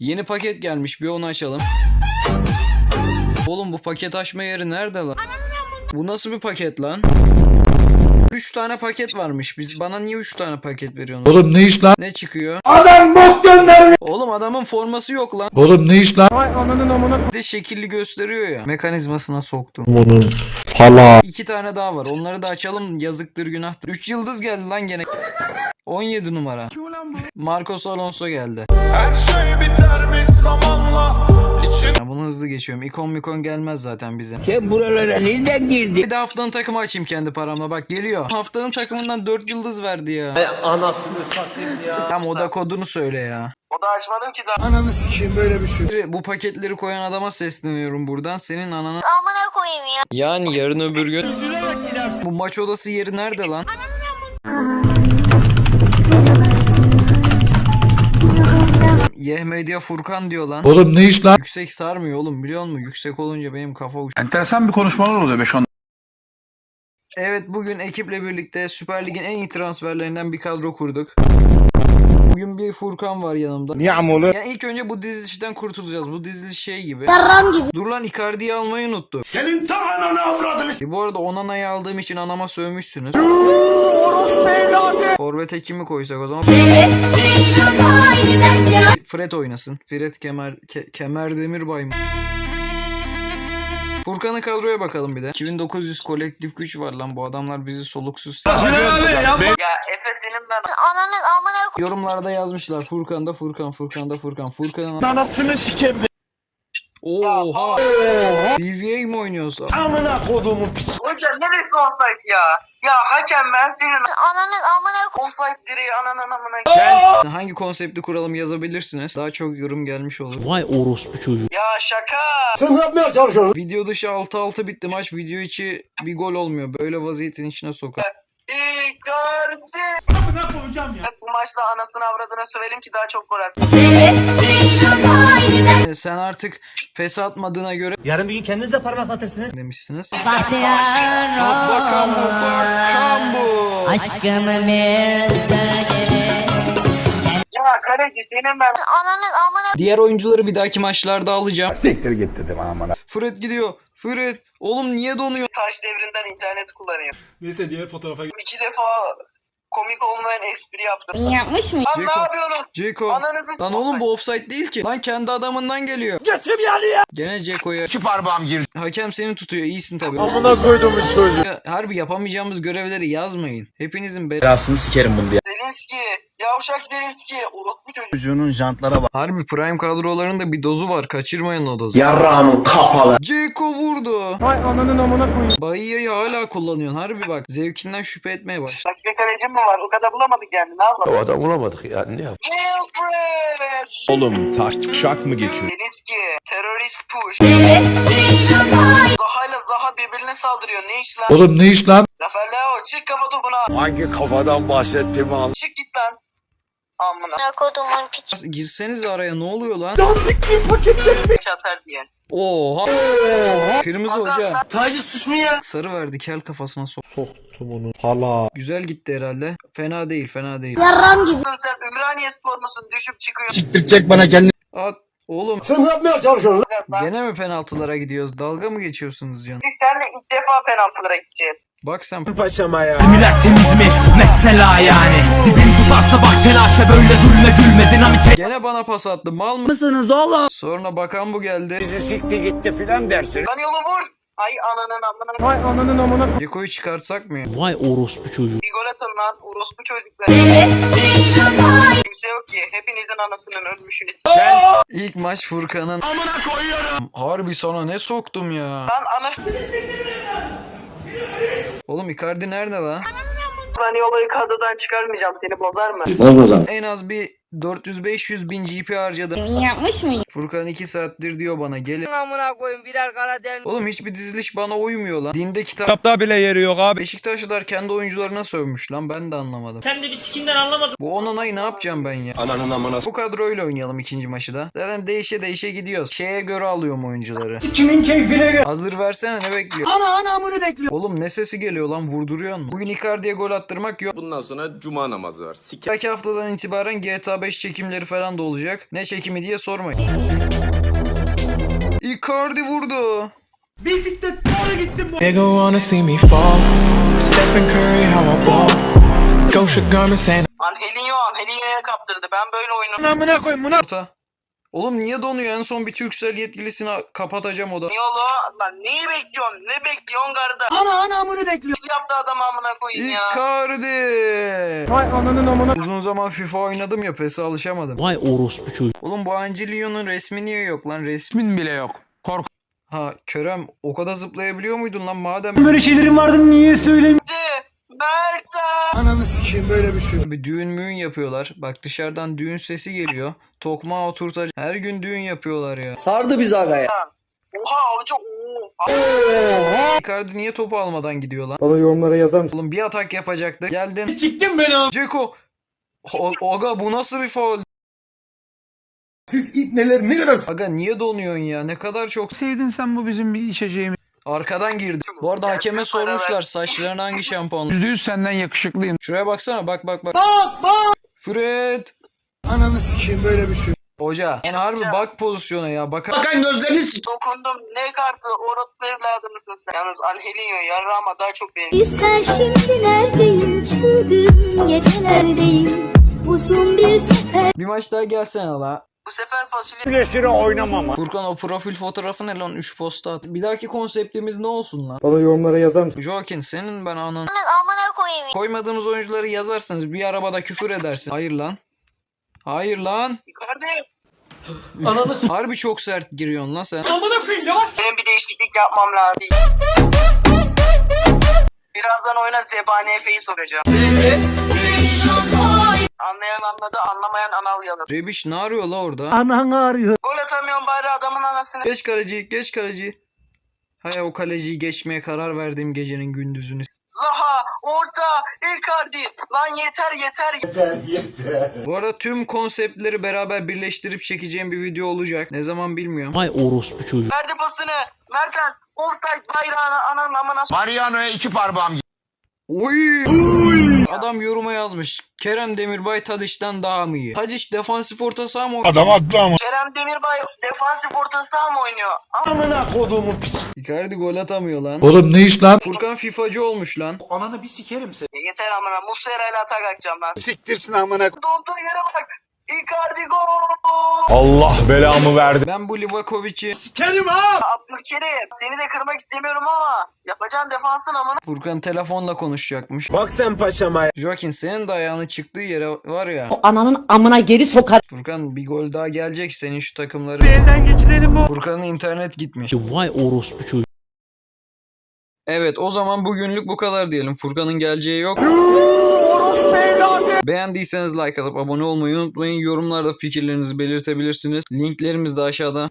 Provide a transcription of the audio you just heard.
Yeni paket gelmiş bir onu açalım. Oğlum bu paket açma yeri nerede lan? Bu nasıl bir paket lan? 3 tane paket varmış. Biz bana niye 3 tane paket veriyorsunuz? Oğlum ne iş lan? Ne çıkıyor? Adam bok göndermiş. Oğlum adamın forması yok lan. Oğlum ne iş lan? Bir de şekilli gösteriyor ya. Mekanizmasına soktum. Onun hala. İki tane daha var. Onları da açalım. Yazıktır günahtır. 3 yıldız geldi lan gene. 17 numara. Marcos Alonso geldi. Her şey bitermiş zamanla İçin Ya bunu hızlı geçiyorum. İkon mikon gelmez zaten bize. Sen buralara nereden girdin? Bir de haftanın takımı açayım kendi paramla. Bak geliyor. Haftanın takımından 4 yıldız verdi ya. Anasını satayım ya. Tam oda kodunu söyle ya. O da açmadım ki daha. Ananı sikeyim böyle bir şey. Bu paketleri koyan adama sesleniyorum buradan. Senin ananı... Amına koyayım ya. Yani yarın öbür gün... Bu maç odası yeri nerede lan? Yeh Medya Furkan diyor lan. Oğlum ne iş lan? Yüksek sarmıyor oğlum biliyor musun? Yüksek olunca benim kafa uç. Enteresan bir konuşmalar oluyor 5-10 Evet bugün ekiple birlikte Süper Lig'in en iyi transferlerinden bir kadro kurduk. Bugün bir Furkan var yanımda. Niye amolu? Yani ilk önce bu dizilişten kurtulacağız. Bu diziliş şey gibi. Yarram gibi. Dur lan Icardi'yi almayı unuttum. Senin ta ananı avradını E, bu arada Onana'yı aldığım için anama sövmüşsünüz. Forvet'e kimi koysak o zaman? Fred oynasın. Fred Kemer Ke- Kemer Demirbay mı? Furkan'ın kadroya bakalım bir de. 2900 kolektif güç var lan bu adamlar bizi soluksuz. Ya Efe senin ben. Ananı amına. Yorumlarda yazmışlar Furkan'da Furkan Furkan'da Furkan Furkan'ın Anasını sikeyim. Oha. BVA mi oynuyorsa? Amına koduğumun piç. Hocam neresi offside ya? Ya hakem ben senin Ananı amına koyayım. offside direği ananın amına. Hangi konsepti kuralım yazabilirsiniz. Daha çok yorum gelmiş olur. Vay orospu çocuğu. Ya şaka. Sen ne yapmaya çalışıyorsun? Video dışı 6-6 bitti maç. Video içi bir gol olmuyor. Böyle vaziyetin içine sokar. Icardi. Hep bu maçta anasını avradına sövelim ki daha çok gol atsın. Evet, perişan hali bende. E, Sen artık pes atmadığına göre Yarın bir gün kendiniz de parmak atırsınız. demişsiniz. Bahtiyar Bakan bu bakan bu. Aşkımı bir sır gibi. Ya kaleci senin ben. Diğer oyuncuları bir dahaki maçlarda alacağım. Siktir git dedim amına. Fred gidiyor. Fred. Oğlum niye donuyor? Taş devrinden internet kullanıyorum. Neyse diğer fotoğrafa İki defa komik olmayan espri yaptım. Yapmış mı? Lan ne Ceko. yapıyorsun? Ceko. Ananızı Lan oğlum bu offside değil ki. Lan kendi adamından geliyor. Götüm yanıyor. Gene Ceko'ya. İki parmağım gir. Hakem seni tutuyor. iyisin tabii. Amına koyduğumun çocuğu. Ya, Harbi yapamayacağımız görevleri yazmayın. Hepinizin be... Zelinski. Yavşak Zelinski. Orospu çocuk. Çocuğunun jantlara bak. Harbi prime kadrolarında bir dozu var. Kaçırmayın o dozu. Yarrağımın kapalı. Ceko vurdu. Vay ananın amına koyayım. Bayiye'yi hala kullanıyorsun. Harbi bak. Zevkinden şüphe etmeye baş. Başka kalecim mi var? O kadar bulamadık yani. Ne yapalım? O adam bulamadık ya ne yap? Wilfred. Oğlum taş şak mı geçiyor? Zelinski. Terörist push. Perişan hali. Zaha birbirine saldırıyor. Ne iş lan? Oğlum ne iş lan? Rafael Leo çık kafa topuna. Hangi kafadan bahsettiğimi an. Çık git lan. Amına kodumun piç. Girseniz araya ne oluyor lan? atar diye. Oha. Kırmızı hoca. Taciz suç mu ya? Sarı verdi kel kafasına sok. Soktum onu. Hala. Güzel gitti herhalde. Fena değil fena değil. Yarram gibi. Sen Ümraniye spor musun? Düşüp çıkıyor. Siktirecek bana kendini. At. Oğlum Sen ne yapmaya çalışıyorsun? Lan. gene mi penaltılara gidiyoruz? Dalga mı geçiyorsunuz can? Biz seninle ilk defa penaltılara gideceğiz. Bak sen Paşama ya. Millet temiz mi? Mesela yani Dibin tutarsa bak telaşa böyle zulme gülme dinamite gene bana pas attı. Mal mı? Mısınız oğlum? Sonra bakan bu geldi. Bizi sikti gitti filan dersin. Lan yolu vur. Ay ananın amına. Ceko'yu çıkartsak mı? ya? Vay orospu çocuğu. Bir gol atın lan. Orospu çocuklar. Kimse yok ki. Hepinizin anasının ölmüşünü s- İlk maç Furkan'ın. Amına koyuyorum. Harbi sana ne soktum ya. Lan ana... Oğlum Icardi nerede lan? Lan yolu kadrodan çıkarmayacağım. Seni bozar mı? En az bir 400-500 bin GP harcadım. Yapmış mı? Furkan 2 saattir diyor bana gelin. amına koyun birer Karadeniz. Oğlum hiçbir diziliş bana uymuyor lan. Dinde kitap. Kitapta bile yeri yok abi. Beşiktaşlılar kendi oyuncularına sövmüş lan ben de anlamadım. Sen de bir sikinden anlamadın. Bu Onana'yı ne yapacağım ben ya? Ananın amına Bu kadroyla oynayalım ikinci maçı da. Zaten değişe değişe gidiyoruz. Şeye göre alıyorum oyuncuları. Kimin keyfine göre? Hazır versene ne bekliyor? Ana anamını bekliyor. Oğlum ne sesi geliyor lan vurduruyor mu? Bugün Icardi'ye gol attırmak yok. Bundan sonra cuma namazı var. Sike. Belki haftadan itibaren GTA GTA 5 çekimleri falan da olacak. Ne çekimi diye sormayın. Icardi vurdu. Nigga wanna see me fall Stephen Curry how I ball Gosha garments and Angelinho Angelinho'ya kaptırdı. Ben böyle oyunu Orta. Oğlum niye donuyor? En son bir Türksel yetkilisini kapatacağım o da. Niye oğlum? Lan neyi bekliyorsun? Ne bekliyorsun garda? Ana anamını bekliyor. Hiç yaptı adam amına koyayım ya. Icardi. Vay ananın amına. Uzun zaman FIFA oynadım ya PES'e alışamadım. Vay orospu çocuğu. Oğlum bu Angelino'nun resmi niye yok lan? Resmi İsmin bile yok. Kork. Ha Kerem o kadar zıplayabiliyor muydun lan madem Böyle şeylerin vardı niye söyleyeyim? Mertcan. Ananı sikeyim böyle bir şey. bir düğün müğün yapıyorlar. Bak dışarıdan düğün sesi geliyor. Tokmağı oturtacak. Her gün düğün yapıyorlar ya. Sardı bizi aga ya. Oha hoca. Icardi niye topu almadan gidiyor lan? Bana yorumlara yazar mısın? Oğlum bir atak yapacaktı. Geldin. Siktin beni. Ceko. O- Aga bu nasıl bir faul? Siz it neler ne kadar Aga niye donuyorsun ya? Ne kadar çok Sevdin sen bu bizim bir içeceğimiz. Arkadan girdi. Bu arada hakeme sormuşlar saçlarına hangi şampuan? %100 senden yakışıklıyım. Şuraya baksana bak bak bak. Bak bak. Fred. Ananı sikeyim böyle bir şey. Hoca. Yani harbi bak pozisyona ya. Bak Bakan gözlerini sik. Dokundum. Ne kartı? Orospu evladı mısın sen? Yalnız Angelinho yarra ama daha çok beğendim. Sen şimdi neredeyim? Çılgın gecelerdeyim. Uzun bir sefer. bir maç daha gelsene la. Bu sefer fasulye Güneşlere oynamama. Furkan o profil fotoğrafı ne lan? 3 posta at. Bir dahaki konseptimiz ne olsun lan? Bana yorumlara yazar mısın? Joaquin senin ben anan. Amına koyayım. Koymadığımız oyuncuları yazarsınız. Bir arabada küfür edersin. Hayır lan. Hayır lan. Kardeş. Harbi çok sert giriyorsun lan sen. Benim bir değişiklik yapmam lazım. Birazdan oyuna Zebani Efe'yi soracağım. Anlayan anladı, anlamayan anal yalar. Rebiş ne arıyor la orada? Ananı arıyor. Gol atamıyorum bari adamın anasını. Geç kaleci, geç kaleci. Hay o kaleciyi geçmeye karar verdiğim gecenin gündüzünü. Zaha, orta, Icardi. Lan yeter yeter. Bu arada tüm konseptleri beraber birleştirip çekeceğim bir video olacak. Ne zaman bilmiyorum. Vay orospu çocuğu. Verdi pasını. Mertens, offside bayrağını ananın amına Mariano'ya iki parmağım. Oy! Adam yoruma yazmış. Kerem Demirbay Tadiç'ten daha mı iyi? Tadiç defansif orta saha mı? Adam haklı ama. Kerem Demirbay defansif orta saha mı oynuyor? Ama Icardi gol atamıyor lan. Oğlum ne iş lan? Furkan FIFA'cı olmuş lan. yeter amına. Muslera ile atak atacağım ben. Siktirsin amına. Donduğu yere bak. Icardi gol. Allah belamı verdi. Ben bu Livakovic'i Abdülkerim seni de kırmak istemiyorum ama yapacağın defansın amına. Furkan telefonla konuşacakmış. Bak sen paşama. Joaquin senin de ayağının çıktığı yere var ya. Ananın amına geri sokar. Furkan bir gol daha gelecek senin şu takımları. elden geçirelim bu. Furkan'ın internet gitmiş. Vay orospu çocuğu. Evet o zaman bugünlük bu kadar diyelim. Furkan'ın geleceği yok. Beğendiyseniz like atıp abone olmayı unutmayın. Yorumlarda fikirlerinizi belirtebilirsiniz. Linklerimiz de aşağıda.